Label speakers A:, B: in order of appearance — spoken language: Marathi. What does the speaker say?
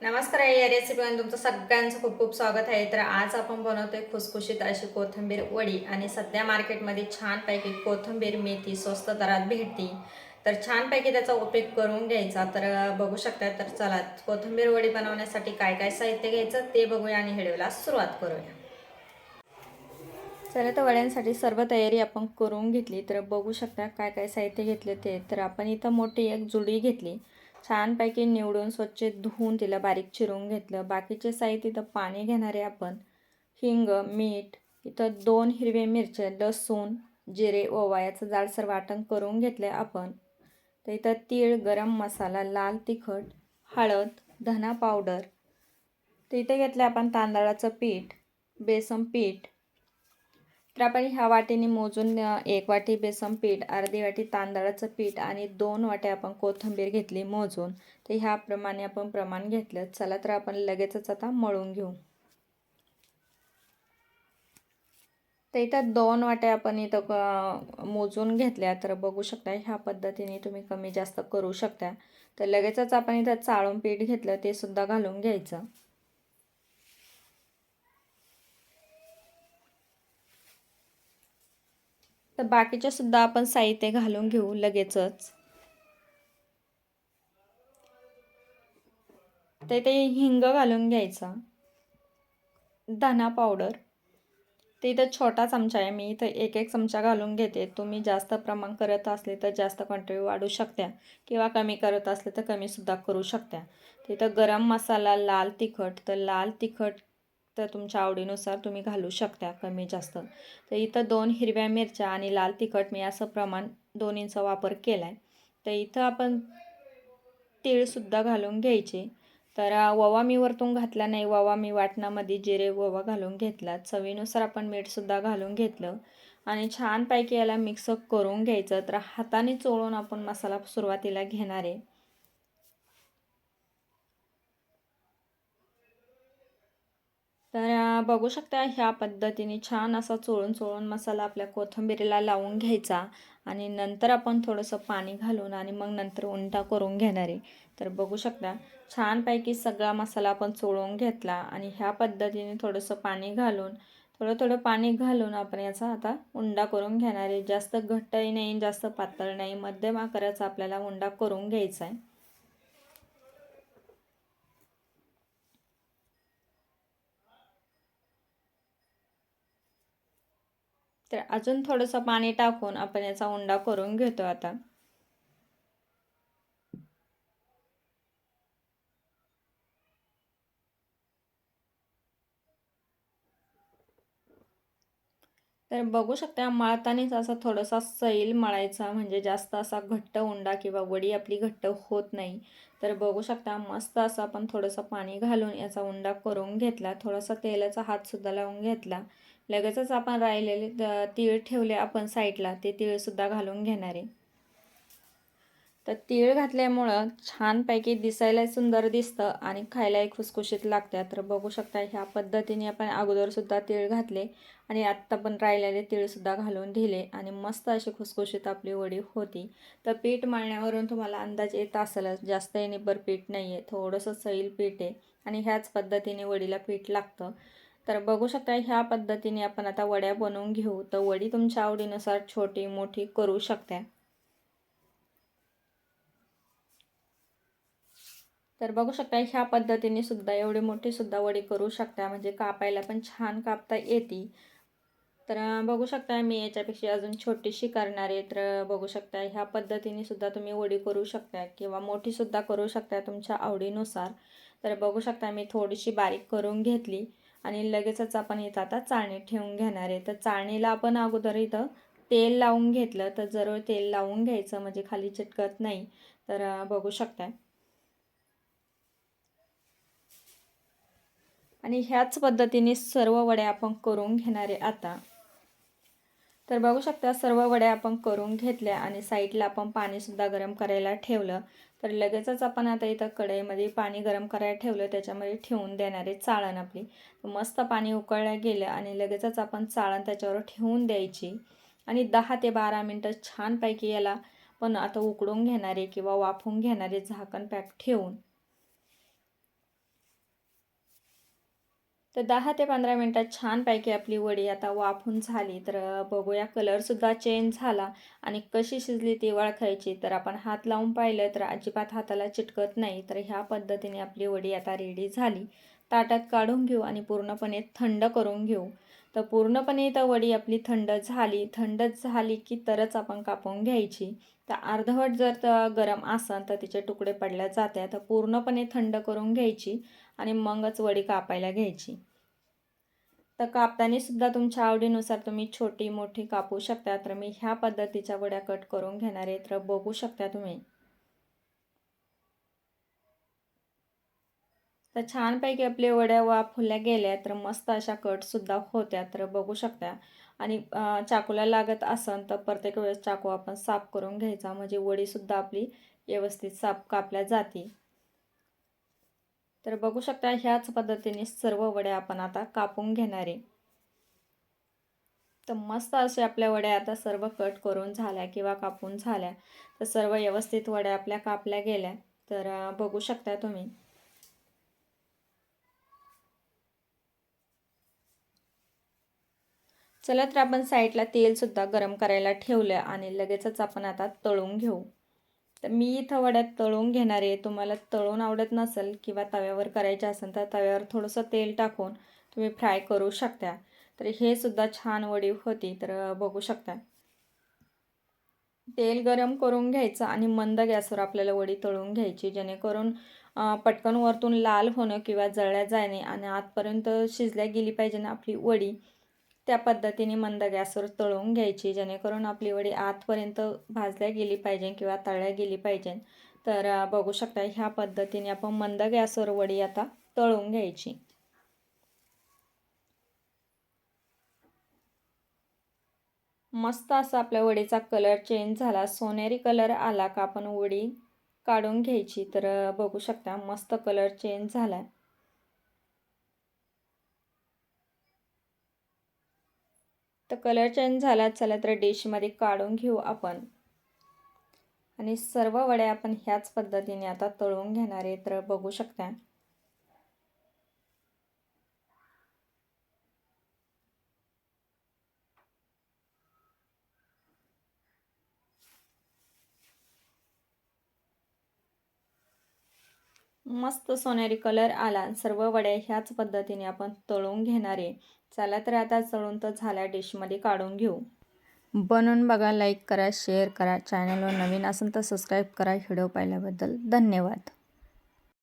A: नमस्कार या रेसिपीमध्ये तुमचं सगळ्यांचं खूप खूप स्वागत आहे. तर आज आपण बनवतोय खुसखुशीत अशी कोथिंबीर वडी आणि सध्या मार्केटमध्ये छानपैकी कोथिंबीर मेथी स्वस्त दरात भेटती. तर छानपैकी त्याचा उपयोग करून घ्यायचा. तर बघू शकता तर चला कोथिंबीर वडी बनवण्यासाठी काय काय साहित्य घ्यायचं ते बघूया आणि व्हिडिओला सुरुवात करूया. चला तर वड्यांसाठी सर्व तयारी आपण करून घेतली. तर बघू शकता काय काय साहित्य घेतले ते. तर आपण इथं मोठी एक जुडी घेतली. छानपैकी निवडून स्वच्छ धुवून तिला बारीक चिरून घेतलं. बाकीचे साहित्य इथं पाणी घेणारे आपण. हिंग मीठ इथं दोन हिरवे मिरच्या लसूण जिरे ओवा याचं जाडसर वाटण करून घेतलं आपण. तर इथं तीळ गरम मसाला लाल तिखट हळद धना पावडर. तर इथे घेतलं आपण तांदळाचं पीठ बेसन पीठ तर आपण ह्या वाटीने मोजून एक वाटी बेसन पीठ अर्धी वाटी तांदळाचं पीठ आणि दोन वाट्या आपण कोथिंबीर घेतली मोजून. तर ह्याप्रमाणे आपण प्रमाण घेतलं. चला तर आपण लगेचच आता मळून घेऊ. तर इथं दोन वाट्या आपण इथं मोजून घेतल्या. तर बघू शकता ह्या पद्धतीने तुम्ही कमी जास्त करू शकता. तर लगेचच आपण इथं चाळून पीठ घेतलं ते सुद्धा घालून घ्यायचं. तर बाकीच्या सुद्धा आपण साहित्य घालून घेऊ लगेचच. तर ते हिंग घालून घ्यायचा. धना पावडर ते इथं छोटा चमचा आहे. मी इथं एक एक चमचा घालून घेते. तुम्ही जास्त प्रमाण करत असले तर जास्त क्वांटिटी वाढू शकत्या. किंवा कमी करत असले तर कमीसुद्धा करू शकत्या. तिथं गरम मसाला लाल तिखट. तर लाल तिखट तर तुमच्या आवडीनुसार तुम्ही घालू शकता कमी जास्त. तर इथं दोन हिरव्या मिरच्या आणि लाल तिखट मी असं प्रमाण दोन्हींचा वापर केला आहे तर इथं आपण तीळसुद्धा घालून घ्यायचे. तर ववा मी वरतून घातला नाही. ववा मी वाटणामध्ये जिरे ववा घालून घेतला. चवीनुसार आपण मीठसुद्धा घालून घेतलं. आणि छानपैकी याला मिक्स करून घ्यायचं. तर हाताने चोळून आपण मसाला सुरुवातीला घेणार आहे तर बघू शकता ह्या पद्धतीने छान असा चोळून चोळून मसाला आपल्या कोथिंबीरीला लावून घ्यायचा आणि नंतर आपण थोडंसं पाणी घालून आणि मग नंतर उंटा करून घेणार आहे. तर बघू शकता छानपैकी सगळा मसाला आपण चोळून घेतला आणि ह्या पद्धतीने थोडंसं पाणी घालून थोडं थोडं पाणी घालून आपण याचा आता उंडा करून घेणार आहे. जास्त घट्टही नाही जास्त पातळ नाही. मध्यम आकाराचा आपल्याला उंडा करून घ्यायचा आहे. तर अजून थोडंसं पाणी टाकून आपण याचा उंडा करून घेतो आता. तर बघू शकता मळतानीच असा थोडासा सैल मळायचा म्हणजे जास्त असा घट्ट उंडा किंवा वडी आपली घट्ट होत नाही. तर बघू शकता मस्त असं आपण थोडंसं पाणी घालून याचा उंडा करून घेतला. थोडासा तेलाचा हातसुद्धा लावून घेतला. लगेचच आपण राहिलेले तीळ ठेवले आपण साईडला ते तीळसुद्धा घालून घेणार. आहे तर तीळ घातल्यामुळं छानपैकी दिसायला सुंदर दिसतं आणि खायलाही खुसखुशीत लागतं. तर बघू शकता ह्या पद्धतीने आपण अगोदरसुद्धा तीळ घातले आणि आत्ता पण राहिलेले तीळसुद्धा घालून दिले आणि मस्त अशी खुसखुशीत आपली वडी होती. तर पीठ मळण्यावरून तुम्हाला अंदाज येत असेलच जास्त निबर पीठ नाही आहे थोडंसं सैल पीठ आहे आणि ह्याच पद्धतीने वडीला पीठ लागतं. तर बघू शकता ह्या पद्धतीने आपण आता वड्या बनवून घेऊ. तर वडी तुमच्या आवडीनुसार छोटी मोठी करू शकता. तर बघू शकता ह्या पद्धतीने सुद्धा एवढी मोठी सुद्धा वडी करू शकता. म्हणजे कापायला पण छान कापता येते. तर बघू शकता मी याच्यापेक्षा अजून छोटीशी करणार आहे. तर बघू शकता ह्या पद्धतीने सुद्धा तुम्ही वडी करू शकता किंवा मोठीसुद्धा करू शकता तुमच्या आवडीनुसार. तर बघू शकता मी थोडीशी बारीक करून घेतली. आणि लगेचच आपण इथं आता चाळणी ठेवून घेणार आहे. तर चाळणीला आपण अगोदर इथं तेल लावून घेतलं तर जरूर तेल लावून घ्यायचं म्हणजे खाली चिटकत नाही. तर बघू शकता आणि ह्याच पद्धतीने सर्व वड्या आपण करून घेणार आहे आता. तर बघू शकता सर्व वड्या आपण करून घेतल्या आणि साईडला आपण पाणीसुद्धा गरम करायला ठेवलं. तर लगेचच आपण आता इथं कढईमध्ये पाणी गरम करायला ठेवलं त्याच्यामध्ये ठेवून देणारे चाळण आपली. मस्त पाणी उकळल्या गेलं आणि लगेचच आपण चाळण त्याच्यावर ठेवून द्यायची. आणि दहा ते बारा मिनटं छानपैकी याला पण आता उकडून घेणारे किंवा वाफवून घेणारे झाकण पॅक ठेवून. तर दहा ते पंधरा मिनटात छानपैकी आपली वडी आता वाफून झाली. तर बघूया कलरसुद्धा चेंज झाला आणि कशी शिजली ती वळखायची. तर आपण हात लावून पाहिलं तर अजिबात हाताला चिटकत नाही. तर ह्या पद्धतीने आपली वडी आता रेडी झाली. ताटात काढून घेऊ आणि पूर्णपणे थंड करून घेऊ. तर पूर्णपणे तर वडी आपली थंड झाली. थंड झाली की तरच आपण कापून घ्यायची. तर अर्धवट जर तर गरम असेल तर तिचे तुकडे पडल्या जाते तर पूर्णपणे थंड करून घ्यायची आणि मगच वडी कापायला घ्यायची. तर कापताना सुद्धा तुमच्या आवडीनुसार तुम्ही छोटी मोठी कापू शकता. तर मी ह्या पद्धतीच्या वड्या कट करून घेणार आहे. तर बघू शकता तुम्ही. तर छानपैकी आपले वड्या वाफुल्या गेल्या तर मस्त अशा कटसुद्धा होत्या. तर बघू शकता. आणि चाकूला लागत असन तर प्रत्येक वेळेस चाकू आपण साफ करून घ्यायचा. म्हणजे वडीसुद्धा आपली व्यवस्थित साफ कापल्या जाते. तर बघू शकता ह्याच पद्धतीने सर्व वड्या आपण आता कापून घेणार. आहे तर मस्त असे आपल्या वड्या आता सर्व कट करून झाल्या किंवा कापून झाल्या. तर सर्व व्यवस्थित वड्या आपल्या कापल्या गेल्या. तर बघू शकता तुम्ही. चला तर आपण साईडला तेलसुद्धा गरम करायला ठेवलं आणि लगेचच आपण आता तळून घेऊ. तर मी इथं वड्यात तळून घेणार आहे. तुम्हाला तळून आवडत नसेल किंवा तव्यावर करायचे असेल तर तव्यावर थोडंसं तेल टाकून तुम्ही फ्राय करू शकता. तर हे सुद्धा छान वडी होती तर बघू शकता. तेल गरम करून घ्यायचं आणि मंद गॅसवर आपल्याला वडी तळून घ्यायची जेणेकरून पटकन वरतून लाल होणं किंवा जळल्या जाणे आणि आतपर्यंत शिजल्या गेली पाहिजे ना आपली वडी. त्या पद्धतीने मंद गॅसवर तळून घ्यायची जेणेकरून आपली वडी आतपर्यंत भाजल्या गेली पाहिजे किंवा तळल्या गेली पाहिजे. तर बघू शकता ह्या पद्धतीने आपण मंद गॅसवर वडी आता तळून घ्यायची. मस्त असा आपल्या वडीचा कलर चेंज झाला सोनेरी कलर आला का आपण वडी काढून घ्यायची. तर बघू शकता मस्त कलर चेंज झाला तर कलर चेंज झाला चला तर डिशमध्ये काढून घेऊ आपण. आणि सर्व वड्या आपण ह्याच पद्धतीने आता तळून घेणार आहे तर बघू शकता. मस्त सोनेरी कलर आला. सर्व वड्या ह्याच पद्धतीने आपण तळून घेणार आहे. चला तर आता चळून तर झाल्या डिशमध्ये काढून घेऊ. बनवून बघा लाईक करा शेअर करा चॅनलवर नवीन असेल तर सबस्क्राईब करा व्हिडिओ पाहिल्याबद्दल धन्यवाद.